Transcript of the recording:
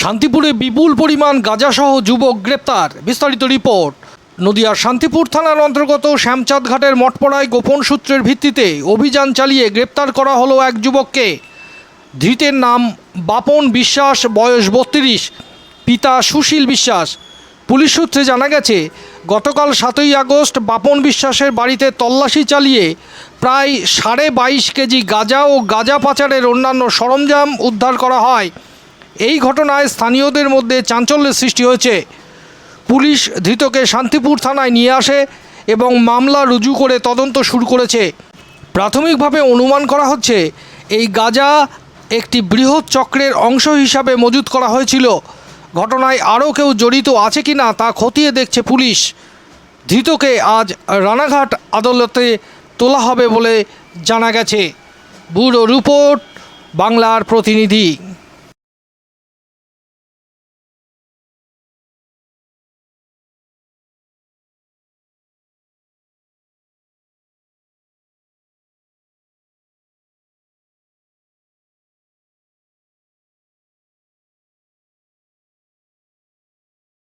শান্তিপুরে বিপুল পরিমাণ গাঁজাসহ যুবক গ্রেপ্তার, বিস্তারিত রিপোর্ট। নদিয়ার শান্তিপুর থানার অন্তর্গত শ্যামচাঁদ ঘাটের মঠপড়ায় গোপন সূত্রের ভিত্তিতে অভিযান চালিয়ে গ্রেপ্তার করা হলো এক যুবককে। ধৃতের নাম বাপন বিশ্বাস, বয়স বত্রিশ, পিতা সুশীল বিশ্বাস। পুলিশ সূত্রে জানা গেছে, গতকাল সাতই আগস্ট বাপন বিশ্বাসের বাড়িতে তল্লাশি চালিয়ে প্রায় সাড়ে বাইশ কেজি গাঁজা ও গাঁজা পাচারের অন্যান্য সরঞ্জাম উদ্ধার করা হয়। এই ঘটনায় স্থানীয়দের মধ্যে চাঞ্চল্যের সৃষ্টি হয়েছে। পুলিশ ধৃতকে শান্তিপুর থানায় নিয়ে আসে এবং মামলা রুজু করে তদন্ত শুরু করেছে। প্রাথমিকভাবে অনুমান করা হচ্ছে, এই গাজা একটি বৃহৎ চক্রের অংশ হিসাবে মজুত করা হয়েছিল। ঘটনায় আরও কেউ জড়িত আছে কি না তা খতিয়ে দেখছে পুলিশ। ধৃতকে আজ রানাঘাট আদালতে তোলা হবে বলে জানা গেছে। ব্যুরো রিপোর্ট, বাংলার প্রতিনিধি।